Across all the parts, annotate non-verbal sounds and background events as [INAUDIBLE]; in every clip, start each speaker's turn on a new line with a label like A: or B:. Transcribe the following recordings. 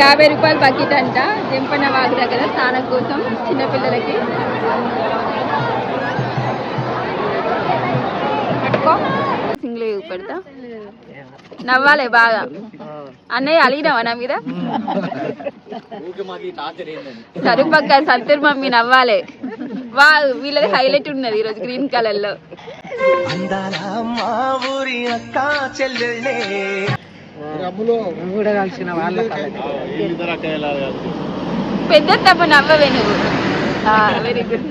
A: యాభై రూపాయల బకెట్ అంట. జంపన వాగు దగ్గర స్నానం కోసం చిన్నపిల్లలకి సింగిల్ పెడతా. [LAUGHS] నవ్వాలి బాగా. అన్నయ్య అలిగినావా నా మీద? సరిపక్క సంతూర్ మమ్మీ నవ్వాలి. వా వీళ్ళది హైలైట్ ఉన్నది ఈరోజు గ్రీన్ కలర్లో.
B: అందాల మా ఊరి అక్క చెల్లెళ్ళే.
A: పెద్ద తప్ప నవ్వవే నువ్వు. వెరీ గుడ్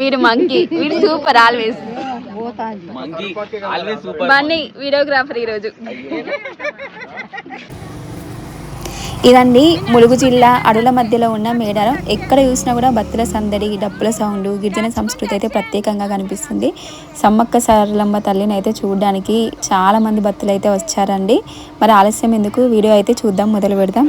A: వీడు మంకీ. వీడు సూపర్ ఆల్వేస్. బన్నీ వీడియోగ్రాఫర్ ఈరోజు.
C: ఇదండి ములుగు జిల్లా అడవుల మధ్యలో ఉన్న మేడారం. ఎక్కడ చూసినా కూడా బత్తుల సందడి డప్పుల సౌండ్ గిరిజన సంస్కృతి అయితే ప్రత్యేకంగా కనిపిస్తుంది. సమ్మక్క సారలమ్మ తల్లిని అయితే చూడడానికి చాలామంది భక్తులు అయితే వచ్చారండి. మరి ఆలస్యం ఎందుకు? వీడియో అయితే చూద్దాం మొదలు పెడదాం.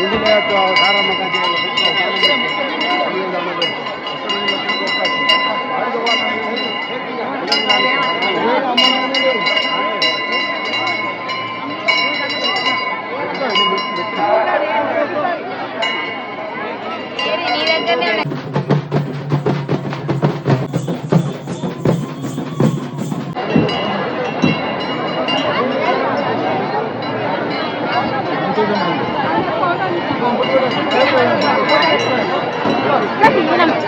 D: ಉಳ್ಳಿಗೆ
A: ಖಾರ ಮಸಾಜಿ Thank you. các Thank you.